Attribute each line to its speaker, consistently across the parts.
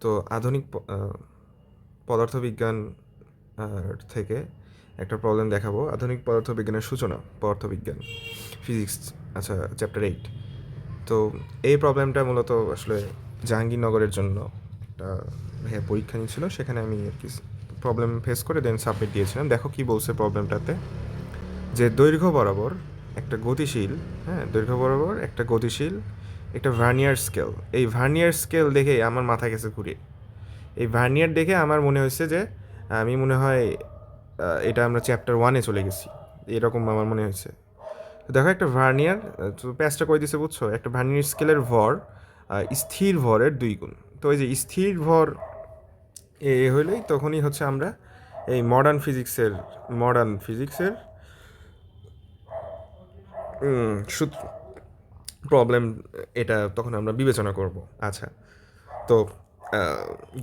Speaker 1: তো আধুনিক পদার্থবিজ্ঞান থেকে একটা প্রবলেম দেখাবো। আধুনিক পদার্থবিজ্ঞানের সূচনা, পদার্থবিজ্ঞান ফিজিক্স আচ্ছা চ্যাপ্টার এইট তো এই প্রবলেমটা মূলত আসলে জাহাঙ্গীরনগরের জন্য একটা ভাইয়া পরীক্ষা নিয়েছিল। সেখানে আমি আর কি প্রবলেম ফেস করে দেন সাবমিট দিয়েছিলাম। দেখো কি বলছে প্রবলেমটাতে যে দৈর্ঘ্য বরাবর একটা গতিশীল হ্যাঁ দৈর্ঘ্য বরাবর একটা গতিশীল একটা ভার্নিয়ার স্কেল এই ভার্নিয়ার স্কেল দেখে আমার মাথা গেছে ঘুরে। এই ভার্নিয়ার দেখে আমার মনে হয়েছে যে, আমি মনে হয় এটা আমরা চ্যাপ্টার ওয়ানে চলে গেছি। এরকম আমার মনে হয়েছে। দেখো একটা ভার্নিয়ার তো প্যাচটা করে দিছে বুঝছ? একটা ভার্নিয়ার স্কেলের ভর স্থির ভরের দুই গুণ। তো এই যে স্থির ভর, এ হইলেই তখনই হচ্ছে আমরা এই মডার্ন ফিজিক্সের মডার্ন ফিজিক্সের সূত্র। প্রবলেম এটা তখন আমরা বিবেচনা করব। আচ্ছা তো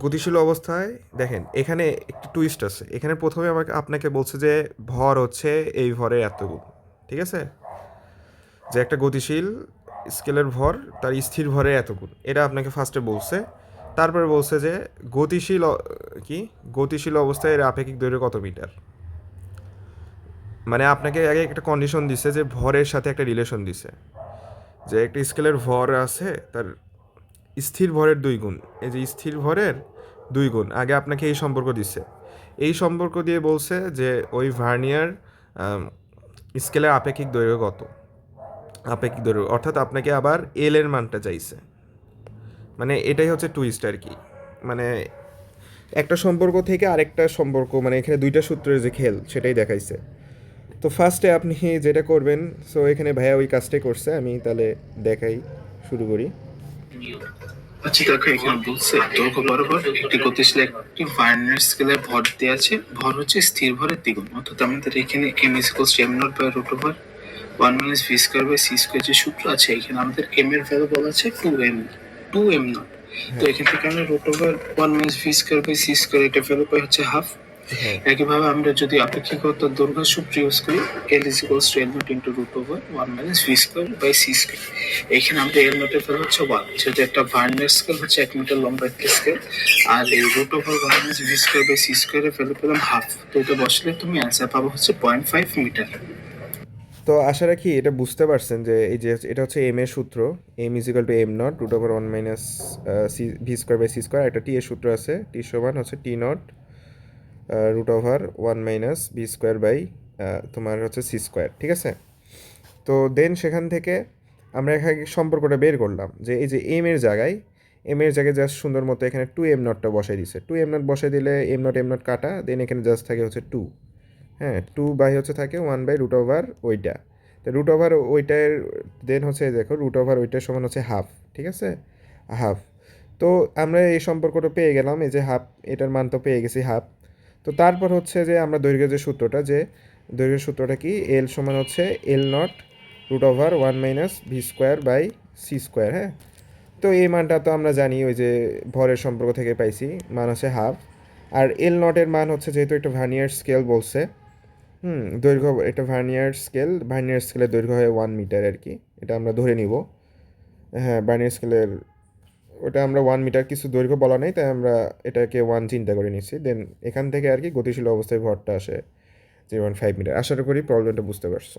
Speaker 1: গতিশীল অবস্থায় দেখেন, এখানে একটি টুইস্ট আছে। এখানে প্রথমে আমাকে, আপনাকে বলছে যে, ভর হচ্ছে এই ভরের এত গুণ ঠিক আছে? যে একটা গতিশীল স্কেলের ভর, তার স্থির ভরের এত গুণ এটা আপনাকে ফার্স্টে বলছে। তারপরে বলছে যে, গতিশীল কি? গতিশীল অবস্থায় এর আপেক্ষিক দৈর্ঘ্য কত মিটার? মানে আপনাকে আগে একটা কন্ডিশন দিছে যে, ভরের সাথে একটা রিলেশন দিছে। যে একটা স্কেলের ভর আছে, তার স্থির ভরের দুই গুণ। এই যে স্থির ভরের দুই গুণ, আগে আপনাকে এই সম্পর্ক দিছে। এই সম্পর্ক দিয়ে বলছে যে ওই ভার্নিয়ার স্কেলের আপেক্ষিক দৈর্ঘ্য কত? আপেক্ষিক দৈর্ঘ্য, অর্থাৎ আপনাকে আবার এল এর মানটা চাইছে। মানে এটাই হচ্ছে টুইস্ট আর কি। মানে একটা সম্পর্ক থেকে আরেকটা সম্পর্ক মানে এখানে দুইটা সূত্রের যে খেল, সেটাই দেখাইছে। তো ফার্স্টে আপনি যেটা করবেন সো এখানে ভাইয়া ওই কাজটাই করছে আমি তাহলে দেখাই শুরু করি।
Speaker 2: আচ্ছা দেখো এখানে বলছে দৈর্ঘ্য বরাবর একটি গতিশীল একটি ভার্নিয়ার স্কেলের ভর দেওয়া আছে। ভর হচ্ছে স্থির ভরের দ্বিগুণ। অর্থাৎ আমাদের এখানে M equals M not by root over one minus V square by C square যে সূত্র আছে এখানে আমাদের এম এর ভ্যালু বলা আছে two M two M not তো এখান থেকে আমরা root over one minus V square by C square এটা ভ্যালু পাই হচ্ছে হাফ
Speaker 1: হ্যাঁ
Speaker 2: একইভাবে আমরা যদি আপেক্ষিকত দৈর্ঘ্য সূত্র ইউজ করি L is equals to L not into root over one minus V square by C square এখানে আমাদের এল নটের ভ্যালু হচ্ছে ওয়ান যেহেতু একটা ভার্নিয়ার স্কেল হচ্ছে এক মিটার লম্বা একটা স্কেল আর এই root over one minus V square by C স্কোয়ারের ভ্যালু পেলাম হাফ তো এটা বসলে তুমি অ্যান্সার পাবো হচ্ছে পয়েন্ট ফাইভ মিটার
Speaker 1: তো আশা রাখি এটা বুঝতে পারছেন যে এই যে এটা হচ্ছে এম এর সূত্র M equal to M not root over one minus C V square by C square একটা টি এর সূত্র আছে টি সমান হচ্ছে T not root over one minus V square by তোমার হচ্ছে সি স্কোয়ার ঠিক আছে? তো দেন সেখান থেকে আমরা এখানে সম্পর্কটা বের করলাম যে এই যে এম এর জায়গায় এম এর জায়গায় জাস্ট সুন্দর মতো এখানে টু এম নটটা বসাই দিছে। টু এম নট বসাই দিলে এম নট এম নট কাটা দেন এখানে জাস্ট থাকে হচ্ছে টু হ্যাঁ টু বাই হচ্ছে থাকে ওয়ান বাই রুট ওভার ওইটা। তো রুট ওভার ওইটার দেন হচ্ছে দেখো রুট ওভার ওইটার সমান হচ্ছে হাফ ঠিক আছে? হাফ তো আমরা এই সম্পর্কটা পেয়ে গেলাম, এই যে হাফ এটার মান তো পেয়ে গেছি হাফ তো তারপর হচ্ছে যে আমরা দৈর্ঘ্যের যে সূত্রটা, যে দৈর্ঘ্যের সূত্রটা কি? এল সমান হচ্ছে L not root over one minus V square by C square হ্যাঁ? তো এই মানটা তো আমরা জানি, ওই যে ভরের সম্পর্ক থেকে পাইছি, মান হচ্ছে হাফ আর এল নটের মান হচ্ছে যেহেতু একটা ভার্নিয়ার স্কেল বলছে, হুম, দৈর্ঘ্য এটা ভার্নিয়ার স্কেল ভার্নিয়ার স্কেলের দৈর্ঘ্য হয় ওয়ান মিটার আর কি, এটা আমরা ধরে নিব। হ্যাঁ ভার্নিয়ার স্কেলের ওটা আমরা ওয়ান মিটার কিছু দৈর্ঘ্য বলা নেই, তাই আমরা এটাকে ওয়ান চিন্তা করে নিচ্ছি। দেন এখান থেকে আর কি গতিশীল অবস্থায় ভরটা আসে যে ওয়ান ফাইভ মিটার আশা করি প্রবলেমটা বুঝতে পারছ।